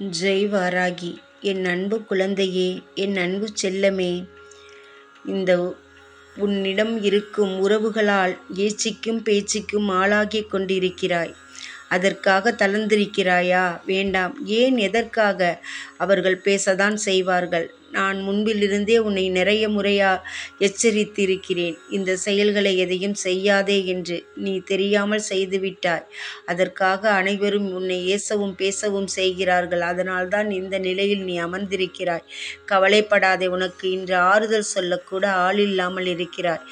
ஜெய் வாராகி என் அன்பு குழந்தையே என் அன்பு செல்லமே. இந்த உன்னிடம் இருக்கும் உறவுகளால் ஏச்சிக்கும் பேச்சுக்கும் ஆளாகிக் கொண்டிருக்கிறாய். அதற்காக தளர்ந்திருக்கிறாயா? வேண்டாம். ஏன் எதற்காக? அவர்கள் பேசதான் செய்வார்கள். நான் முன்பிலிருந்தே உன்னை நிறைய முறையா எச்சரித்திருக்கிறேன். இந்த செயல்களை எதையும் செய்யாதே என்று நீ தெரியாமல் செய்துவிட்டாய். அதற்காக அனைவரும் உன்னை ஏசவும் பேசவும் செய்கிறார்கள். அதனால்தான் இந்த நிலையில் நீ அமர்ந்திருக்கிறாய். கவலைப்படாதே உனக்கு இன்று ஆறுதல் சொல்லக்கூட ஆள் இல்லாமல் இருக்கிறாய்.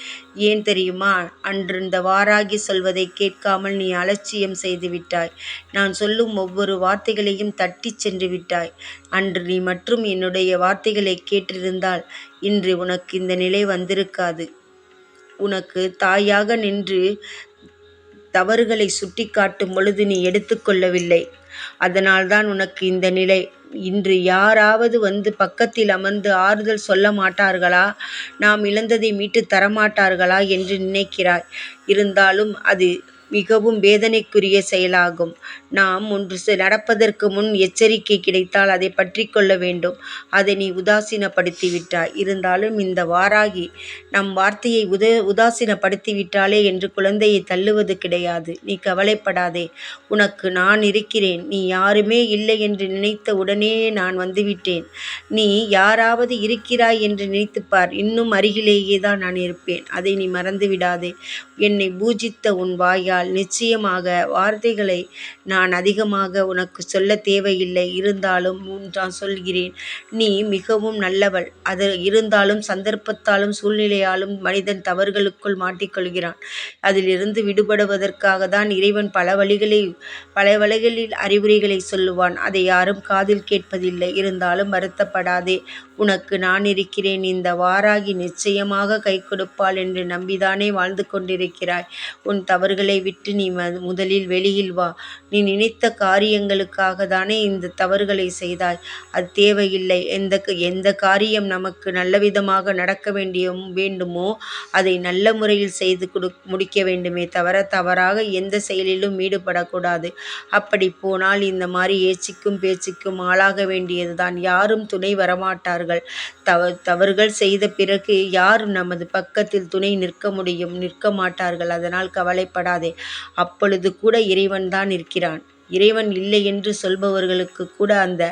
ஏன் தெரியுமா? அன்று இந்த வாராகி சொல்வதை கேட்காமல் நீ அலட்சியம் செய்துவிட்டாய். நான் சொல்லும் ஒவ்வொரு வார்த்தைகளையும் தட்டிச் சென்று விட்டாய் அன்று நீ மற்றும் என்னுடைய வார்த்தைகளை கேட்டிருந்தால் இன்று உனக்கு இந்த நிலை வந்திருக்காது. உனக்கு தாயாக நின்று தவறுகளை சுட்டிக்காட்டும் பொழுது நீ எடுத்துக்கொள்ளவில்லை அதனால்தான் உனக்கு இந்த நிலை. இன்று யாராவது வந்து பக்கத்தில் அமர்ந்து ஆறுதல் சொல்ல மாட்டார்களா? நாம் இழந்ததை மீட்டு தரமாட்டார்களா என்று நினைக்கிறாய். இருந்தாலும் அது மிகவும் வேதனைக்குரிய செயலாகும். நாம் ஒன்று நடப்பதற்கு முன் எச்சரிக்கை கிடைத்தால் அதை பற்றி கொள்ள வேண்டும். அதை நீ உதாசீனப்படுத்திவிட்டாய். இருந்தாலும் இந்த வாராகி நம் வார்த்தையை உத உதாசீனப்படுத்தி விட்டாலே என்று குழந்தையை தள்ளுவது கிடையாது. நீ கவலைப்படாதே. உனக்கு நான் இருக்கிறேன். நீ யாருமே இல்லை என்று நினைத்த உடனே நான் வந்துவிட்டேன். நீ யாராவது இருக்கிறாய் என்று நினைத்துப்பார். இன்னும் அருகிலேயே தான் நான் இருப்பேன். அதை நீ மறந்து விடாதே என்னை பூஜித்த உன் வாயால் நிச்சயமாக வார்த்தைகளை நான் நான் அதிகமாக உனக்கு சொல்ல தேவையில்லை. இருந்தாலும் நான் சொல்கிறேன். நீ மிகவும் நல்லவள். அது இருந்தாலும் சந்தர்ப்பத்தாலும் சூழ்நிலையாலும் மனிதன் தவறுகளுக்குள் மாட்டிக்கொள்கிறான். அதிலிருந்து விடுபடுவதற்காக தான் இறைவன் பல வழிகளை பல வழிகளில் அறிவுரைகளை சொல்லுவான். அதை யாரும் காதில் கேட்பதில்லை. இருந்தாலும் வருத்தப்படாதே. உனக்கு நான் இருக்கிறேன். இந்த வாராகி நிச்சயமாக கை கொடுப்பாள் என்று நம்பிதானே வாழ்ந்து கொண்டிருக்கிறாய். உன் தவறுகளை விட்டு நீ முதலில் வெளியில் வா. நீ நினைத்த காரியங்களுக்காக தானே இந்த தவறுகளை செய்தாய். அது தேவையில்லை. எந்த எந்த காரியம் நமக்கு நல்ல விதமாக நடக்க வேண்டிய வேண்டுமோ அதை நல்ல முறையில் செய்து கொடு முடிக்க வேண்டுமே தவிர தவறாக எந்த செயலிலும் ஈடுபடக்கூடாது. அப்படி போனால் இந்த மாதிரி ஏச்சிக்கும் பேச்சுக்கும் ஆளாக வேண்டியதுதான். யாரும் துணை வரமாட்டார்கள். தவ தவறுகள் செய்த பிறகு யார் நமது பக்கத்தில் துணை நிற்க முடியும்? நிற்க மாட்டார்கள். அதனால் கவலைப்படாதே. அப்பொழுது கூட இறைவன் தான் இருக்கிறான் இறைவன் இல்லை என்று சொல்பவர்களுக்கு கூட அந்த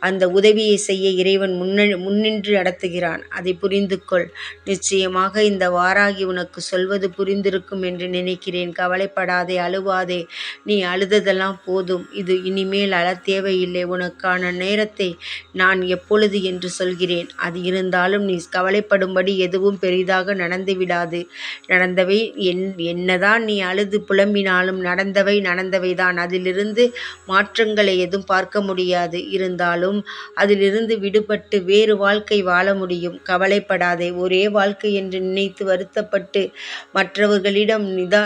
அந்த உதவியை செய்ய இறைவன் முன்ன முன்னின்று நடத்துகிறான். அதை புரிந்து கொள். நிச்சயமாக இந்த வாராகி உனக்கு சொல்வது புரிந்திருக்கும் என்று நினைக்கிறேன். கவலைப்படாதே அழுவாதே. நீ அழுததெல்லாம் போதும். இது இனிமேல் அழ தேவையில்லை. உனக்கான நேரத்தை நான் எப்பொழுது என்று சொல்கிறேன். அது இருந்தாலும் நீ கவலைப்படும்படி எதுவும் பெரிதாக நடந்து விடாது. நடந்தவை என் என்னதான் நீ அழுது புலம்பினாலும் நடந்தவை நடந்தவை தான் அதிலிருந்து அதிலிருந்து மாற்றங்களை எதுவும் பார்க்க முடியாது. இருந்தாலும் அதிலிருந்து விடுபட்டு வேறு வாழ்க்கை வாழ முடியும். கவலைப்படாதே. ஒரே வாழ்க்கை என்று நினைத்து வருத்தப்பட்டு மற்றவர்களிடம் நிதா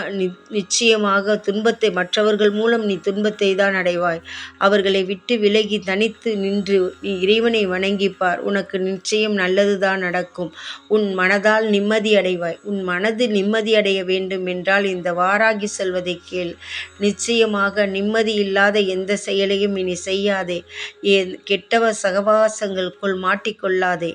நிச்சயமாக துன்பத்தை மற்றவர்கள் மூலம் நீ துன்பத்தை தான் அடைவாய். அவர்களை விட்டு விலகி தனித்து நின்று நீ இறைவனை வணங்கிப்பார். உனக்கு நிச்சயம் நல்லதுதான் நடக்கும். உன் மனதால் நிம்மதி அடைவாய். உன் மனது நிம்மதி அடைய வேண்டும் என்றால் இந்த வாராகி செல்வதை கேள். நிச்சயமாக நிம்மதியில் இல்லாத எந்த செயலையும் இனி செய்யாதே. ஏன் கெட்டவ சகவாசங்களுக்குள் மாட்டிக்கொள்ளாதே.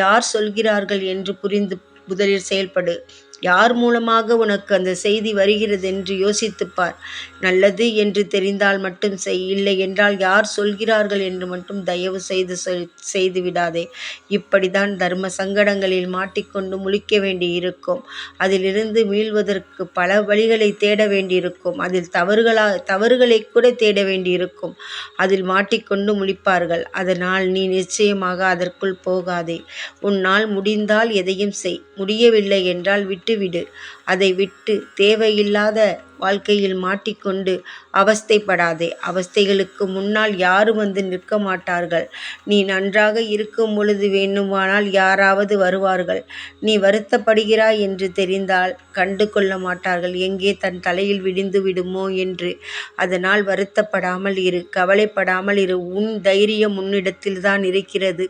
யார் சொல்கிறார்கள் என்று புரிந்து முதலில் செயல்படு. யார் மூலமாக உனக்கு அந்த செய்தி வருகிறது என்று யோசித்துப்பார். நல்லது என்று தெரிந்தால் மட்டும் செய் இல்லை என்றால் யார் சொல்கிறார்கள் என்று மட்டும் தயவு செய்து சொல் செய்து விடாதே. இப்படிதான் தர்ம சங்கடங்களில் மாட்டிக்கொண்டு முழிக்க வேண்டி இருக்கும் அதிலிருந்து மீள்வதற்கு பல வழிகளை தேட வேண்டியிருக்கும். அதில் தவறுகளா தவறுகளை கூட தேட வேண்டியிருக்கும். அதில் மாட்டிக்கொண்டு முழிப்பார்கள். அதனால் நீ நிச்சயமாக அதற்குள் போகாதே. உன்னால் முடிந்தால் எதையும் செய். முடியவில்லை என்றால் விட்டு விட்டுவிடு அதை விட்டு தேவையில்லாத வாழ்க்கையில் மாட்டிக்கொண்டு அவஸ்தைப்படாதே. அவஸ்தைகளுக்கு முன்னால் யாரும் வந்து நிற்க மாட்டார்கள். நீ நன்றாக இருக்கும் பொழுது வேண்டுமானால் யாராவது வருவார்கள். நீ வருத்தப்படுகிறாய் என்று தெரிந்தால் கண்டு கொள்ள மாட்டார்கள். எங்கே தன் தலையில் விடிந்து விடுமோ என்று. அதனால் வருத்தப்படாமல் இரு. கவலைப்படாமல் இரு. உன் தைரியம் உன்னிடத்தில் தான் இருக்கிறது.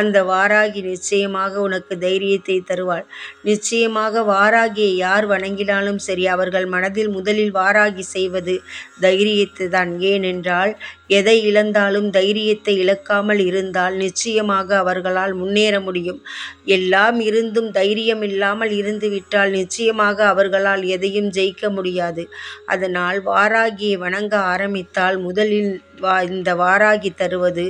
அந்த வாராகி நிச்சயமாக உனக்கு தைரியத்தை தருவாள். நிச்சயமாக வாராகியை யார் யார் வணங்கினாலும் சரி அவர்கள் மனதில் முதலில் வாராகி செய்வது தைரியத்தை தான் ஏனென்றால் எதை இழந்தாலும் தைரியத்தை இழக்காமல் இருந்தால் நிச்சயமாக அவர்களால் முன்னேற முடியும். எல்லாம் இருந்தும் தைரியம் இல்லாமல் இருந்துவிட்டால் நிச்சயமாக அவர்களால் எதையும் ஜெயிக்க முடியாது. அதனால் வாராகியை வணங்க ஆரம்பித்தால் முதலில் வா இந்த வாராகி தருவது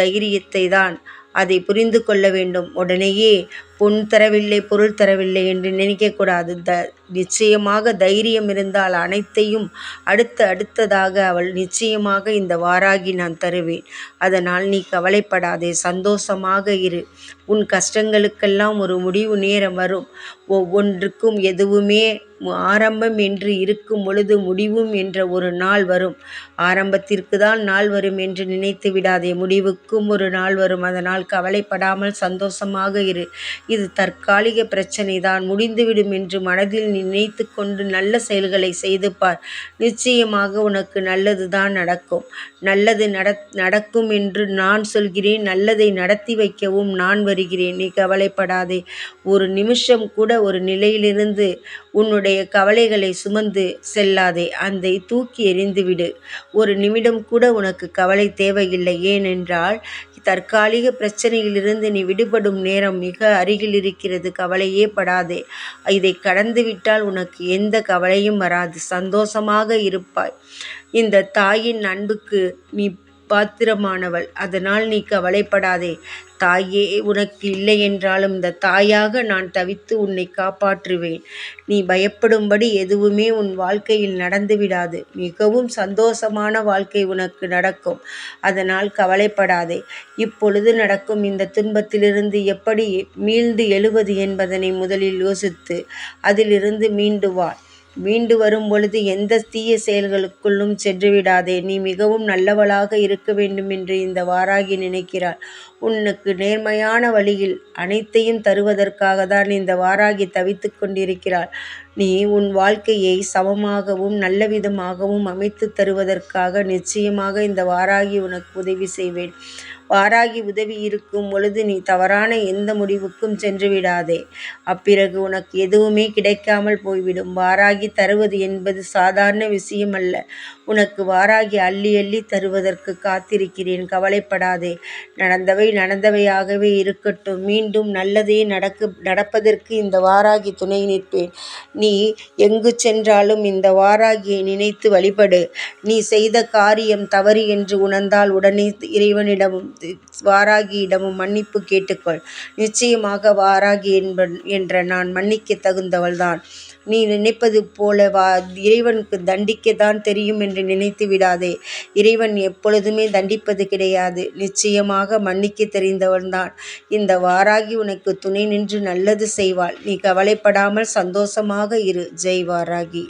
தைரியத்தை தான் அதை புரிந்து கொள்ள வேண்டும். உடனேயே பொன் தரவில்லை பொருள் தரவில்லை என்று நினைக்கக்கூடாது. த நிச்சயமாக தைரியம் இருந்தால் அனைத்தையும் அடுத்து அடுத்ததாக அவள் நிச்சயமாக இந்த வாராகி நான் தருவேன். அதனால் நீ கவலைப்படாதே சந்தோஷமாக இரு. உன் கஷ்டங்களுக்கெல்லாம் ஒரு முடிவு நேரம் வரும். ஒவ்வொன்றுக்கும் எதுவுமே ஆரம்பம் என்று இருக்கும் பொழுது முடிவும் என்ற ஒரு நாள் வரும். ஆரம்பத்திற்கு தான் நாள் வரும் என்று நினைத்து விடாதே முடிவுக்கும் ஒரு நாள் வரும். அதனால் கவலைப்படாமல் சந்தோஷமாக இரு. இது தற்காலிக பிரச்சனை தான் முடிந்துவிடும் என்று மனதில் நினைத்து கொண்டு நல்ல செயல்களை செய்து பார். நிச்சயமாக உனக்கு நல்லது தான் நடக்கும். நல்லது நட நடக்கும் என்று நான் சொல்கிறேன். நல்லதை நடத்தி வைக்கவும் நான் வருகிறேன். நீ கவலைப்படாதே. ஒரு நிமிஷம் கூட ஒரு நிலையிலிருந்து உன்னுடைய கவலைகளை சுமந்து செல்லாதே. அந்த தூக்கி எறிந்துவிடு. ஒரு நிமிடம் கூட உனக்கு கவலை தேவையில்லை. ஏனென்றால் தற்காலிக பிரச்சனையிலிருந்து நீ விடுபடும் நேரம் மிக அருகில் இருக்கிறது கவலையே படாதே. இதை கடந்துவிட்டால் உனக்கு எந்த கவலையும் வராது. சந்தோஷமாக இருப்பாய். இந்த தாயின் அன்புக்கு நீ பாத்திரமானவள். அதனால் நீ கவலைப்படாதே. தாயே உனக்கு இல்லை என்றாலும் இந்த தாயாக நான் தவித்து உன்னை காப்பாற்றுவேன். நீ பயப்படும்படி எதுவுமே உன் வாழ்க்கையில் நடந்துவிடாது மிகவும் சந்தோஷமான வாழ்க்கை உனக்கு நடக்கும். அதனால் கவலைப்படாதே. இப்பொழுது நடக்கும் இந்த துன்பத்திலிருந்து எப்படி மீண்டு எழுவது என்பதனை முதலில் யோசித்து அதிலிருந்து மீண்டு வா. மீண்டு வரும் பொழுது எந்த தீய செயல்களுக்குள்ளும் சென்றுவிடாதே. நீ மிகவும் நல்லவளாக இருக்க வேண்டும் என்று இந்த வாராகி நினைக்கிறாள். உனக்கு நேர்மையான வழியில் அனைத்தையும் தருவதற்காக தான் இந்த வாராகி தவித்து கொண்டிருக்கிறாள். நீ உன் வாழ்க்கையை சமமாகவும் நல்ல விதமாகவும் அமைத்து தருவதற்காக நிச்சயமாக இந்த வாராகி உனக்கு உதவி செய்வேன். வாராகி உதவி இருக்கும் பொழுது நீ தவறான எந்த முடிவுக்கும் சென்று விடாதே. அப்பிறகு உனக்கு எதுவுமே கிடைக்காமல் போய்விடும். வாராகி தருவது என்பது சாதாரண விஷயம் அல்ல உனக்கு வாராகி அள்ளி அள்ளி தருவதற்கு காத்திருக்கிறேன். கவலைப்படாதே. நடந்தவை நடந்தவையாகவே இருக்கட்டும். மீண்டும் நல்லதே நடக்கு நடப்பதற்கு இந்த வாராகி துணை நிற்பேன். நீ எங்கு சென்றாலும் இந்த வாராகியை நினைத்து வழிபடு. நீ செய்த காரியம் தவறு என்று உணர்ந்தால் உடனே இறைவனிடமும் வாராகியிடமும் மன்னிப்பு கேட்டுக்கொள். நிச்சயமாக வாராகி என்ப என்ற நான் மன்னிக்க தகுந்தவள்தான். நீ நினைப்பது போல வா இறைவனுக்கு தண்டிக்கத்தான் தெரியும் என்று நினைத்து விடாதே. இறைவன் எப்பொழுதுமே தண்டிப்பது கிடையாது. நிச்சயமாக மன்னிக்க தெரிந்தவன்தான் இந்த வாராகி உனக்கு துணை நின்று நல்லது செய்வாள். நீ கவலைப்படாமல் சந்தோஷமாக இரு. ஜெய் வாராகி.